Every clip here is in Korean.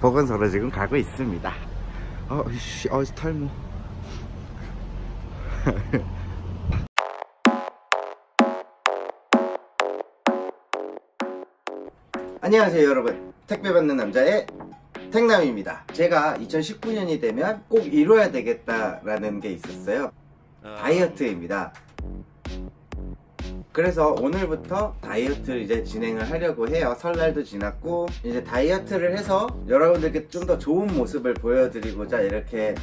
보건소로 지금 가고 있습니다. 어, 씨, 어, 탈모. 안녕하세요, 여러분. 택배 받는 남자의 택남입니다. 제가 2019년이 되면 꼭 이뤄야 되겠다라는 게 있었어요. 다이어트입니다. 그래서 오늘부터 다이어트를 이제 진행을 하려고 해요. 설날도 지났고 이제 다이어트를 해서 여러분들께 좀 더 좋은 모습을 보여드리고자 이렇게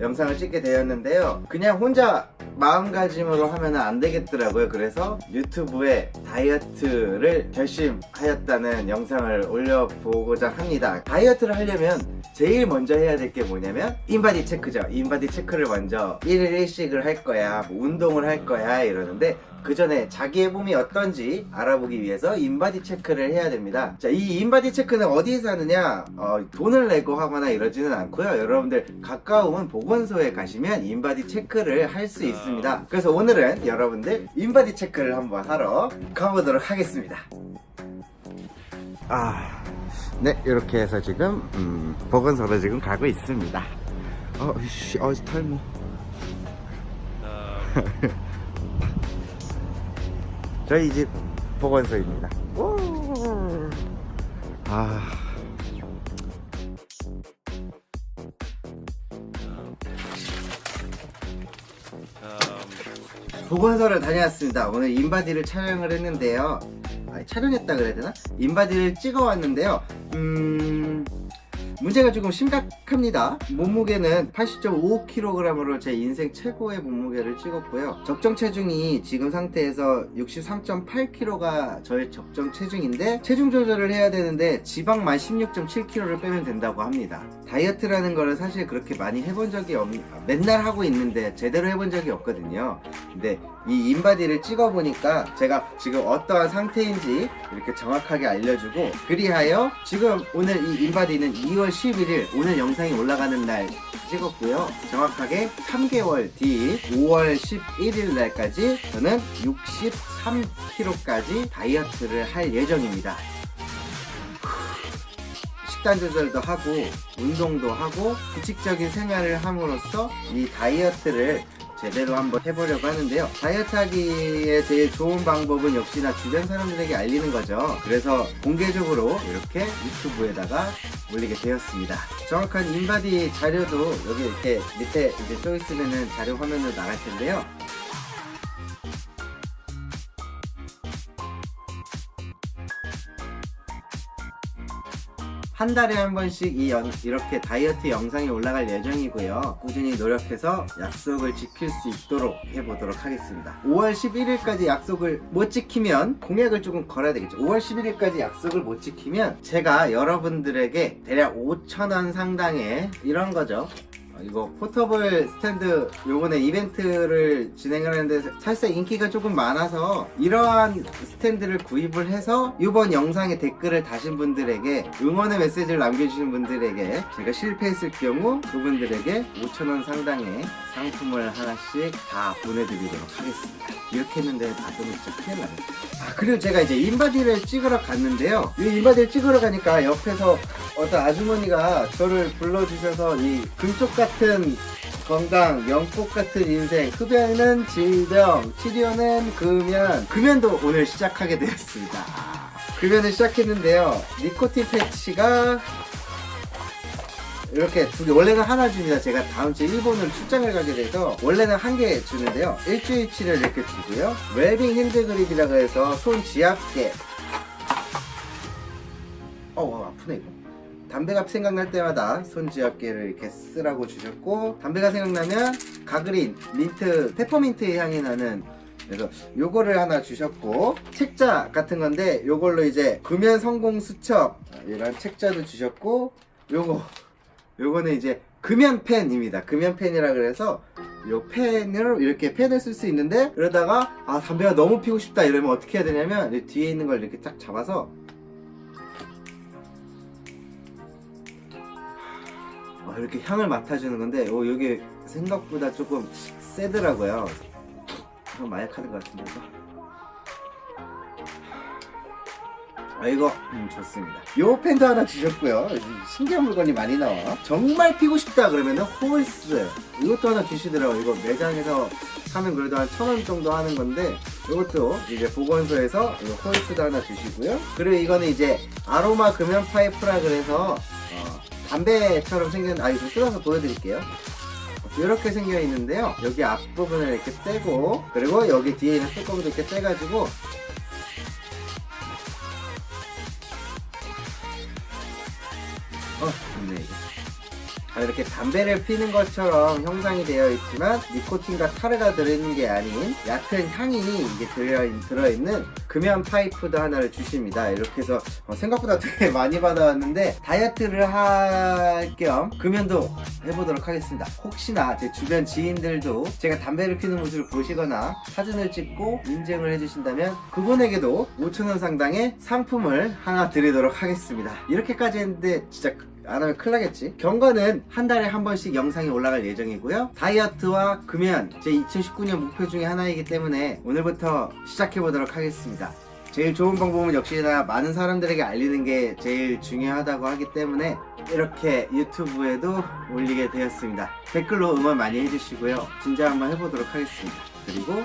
영상을 찍게 되었는데요. 그냥 혼자 마음가짐으로 하면 안 되겠더라고요. 그래서 유튜브에 다이어트를 결심하였다는 영상을 올려보고자 합니다. 다이어트를 하려면 제일 먼저 해야 될 게 뭐냐면 인바디 체크죠. 인바디 체크를 먼저 1일 1식을 할 거야, 뭐 운동을 할 거야 이러는데 그 전에 자기의 몸이 어떤지 알아보기 위해서 인바디 체크를 해야 됩니다. 자, 이 인바디 체크는 어디에서 하느냐? 어, 돈을 내고 하거나 이러지는 않고요. 여러분들 가까운 보건소에 가시면 인바디 체크를 할 수 있습니다. 그래서 오늘은 여러분들 인바디 체크를 한번 하러 가보도록 하겠습니다. 아, 네, 이렇게 해서 지금 음, 보건소로 지금 가고 있습니다. 어, 씨, 어, 탈모. 저희 집 보건소입니다. 오! 아. 보건소를 다녀왔습니다. 오늘 인바디를 촬영을 했는데요. 아니, 촬영했다 그래야 되나? 인바디를 찍어 왔는데요. 음, 문제가 조금 심각합니다. 몸무게는 80.5kg으로 제 인생 최고의 몸무게를 찍었고요. 적정 체중이 지금 상태에서 63.8kg가 저의 적정 체중인데 체중 조절을 해야 되는데 지방만 16.7kg를 빼면 된다고 합니다. 다이어트라는 거를 사실 그렇게 많이 해본 적이 없, 맨날 하고 있는데 제대로 해본 적이 없거든요. 근데 이 인바디를 찍어보니까 제가 지금 어떠한 상태인지 이렇게 정확하게 알려주고 그리하여 지금 오늘 이 인바디는 2월 11일 오늘 영상이 올라가는 날 찍었고요. 정확하게 3개월 뒤 5월 11일 날까지 저는 63kg까지 다이어트를 할 예정입니다. 식단 조절도 하고 운동도 하고 규칙적인 생활을 함으로써 이 다이어트를 제대로 한번 해보려고 하는데요. 다이어트 하기에 제일 좋은 방법은 역시나 주변 사람들에게 알리는 거죠. 그래서 공개적으로 이렇게 유튜브에다가 올리게 되었습니다. 정확한 인바디 자료도 여기 이렇게 밑에 이제 써 있으면은 자료 화면으로 나갈 텐데요. 한 달에 한 번씩 이 영- 이렇게 다이어트 영상이 올라갈 예정이고요. 꾸준히 노력해서 약속을 지킬 수 있도록 해보도록 하겠습니다. 5월 11일까지 약속을 못 지키면 공약을 조금 걸어야 되겠죠. 5월 11일까지 약속을 못 지키면 제가 여러분들에게 대략 5천원 상당의 이런 거죠. 어, 이거 포터블 스탠드 요번에 이벤트를 진행을 하는데 사실상 인기가 조금 많아서 이러한 스탠드를 구입을 해서 이번 영상에 댓글을 다신 분들에게 응원의 메시지를 남겨주신 분들에게 제가 실패했을 경우 그분들에게 5천원 상당의 상품을 하나씩 다 보내드리도록 하겠습니다. 이렇게 했는데 받으면 진짜 큰일 나네. 아 그리고 제가 이제 인바디를 찍으러 갔는데요. 이 인바디를 찍으러 가니까 옆에서 어떤 아주머니가 저를 불러주셔서 이 금쪽 같은 건강, 영국 같은 인생, 흡연은 질병, 치료는 금연. 금연도 오늘 시작하게 되었습니다. 금연을 시작했는데요. 니코틴 패치가 이렇게 두 개, 원래는 하나 줍니다. 제가 다음 주에 일본을 출장을 가게 돼서 원래는 한 개 주는데요. 일주일치를 이렇게 주고요. 웰빙 핸드 그립이라고 해서 손 지압계. 어, 어 아프네 이거. 담배가 생각날 때마다 손지압계를 이렇게 쓰라고 주셨고 담배가 생각나면 가그린 민트 페퍼민트 향이 나는 그래서 요거를 하나 주셨고 책자 같은 건데 요걸로 이제 금연 성공 수첩 이런 책자도 주셨고 요거 요거는 이제 금연 펜입니다. 금연 펜이라 그래서 요 펜으로 이렇게 펜을 쓸 수 있는데 그러다가 아 담배가 너무 피고 싶다 이러면 어떻게 해야 되냐면 이 뒤에 있는 걸 이렇게 딱 잡아서 어, 이렇게 향을 맡아주는 건데 어, 이게 생각보다 조금 세더라고요. 좀 마약하는 것 같은데 이거. 아 이거 음, 좋습니다. 요 펜도 하나 주셨고요. 신기한 물건이 많이 나와. 정말 피고 싶다 그러면은 홀스 이것도 하나 주시더라고요. 이거 매장에서 사면 그래도 한 천 원 정도 하는 건데 이것도 이제 보건소에서 이 홀스도 하나 주시고요. 그리고 이거는 이제 아로마 금연 파이프라 그래서 어, 담배처럼 생긴 아 이거 뜯어서 보여드릴게요. 이렇게 생겨 있는데요. 여기 앞부분을 이렇게 떼고 그리고 여기 뒤에 있는 뚜껑도 이렇게 떼가지고 어, 좋네 이거. 아, 이렇게 담배를 피는 것처럼 형상이 되어 있지만 니코틴과 타르가 들어있는 게 아닌 얕은 향이 이게 들어있, 들어있는 금연 파이프도 하나를 주십니다. 이렇게 해서 어, 생각보다 되게 많이 받아왔는데 다이어트를 할 겸 금연도 해보도록 하겠습니다. 혹시나 제 주변 지인들도 제가 담배를 피는 모습을 보시거나 사진을 찍고 인증을 해주신다면 그분에게도 5천원 상당의 상품을 하나 드리도록 하겠습니다. 이렇게까지 했는데 진짜 안 하면 큰일 나겠지. 경과는 한 달에 한 번씩 영상이 올라갈 예정이고요. 다이어트와 금연, 제 2019년 목표 중에 하나이기 때문에 오늘부터 시작해 보도록 하겠습니다. 제일 좋은 방법은 역시나 많은 사람들에게 알리는 게 제일 중요하다고 하기 때문에 이렇게 유튜브에도 올리게 되었습니다. 댓글로 응원 많이 해주시고요. 진짜 한번 해보도록 하겠습니다. 그리고 음,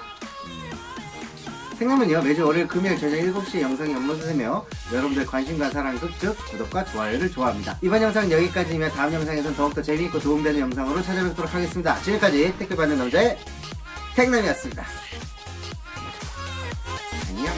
생각은요. 매주 월요일 금요일 저녁 7시 영상이 업로드되며 여러분들 관심과 사랑 흡득 구독과 좋아요를 좋아합니다. 이번 영상은 여기까지이며 다음 영상에서는 더욱더 재미있고 도움되는 영상으로 찾아뵙도록 하겠습니다. 지금까지 댓글받는 남자의 택남이었습니다. 안녕.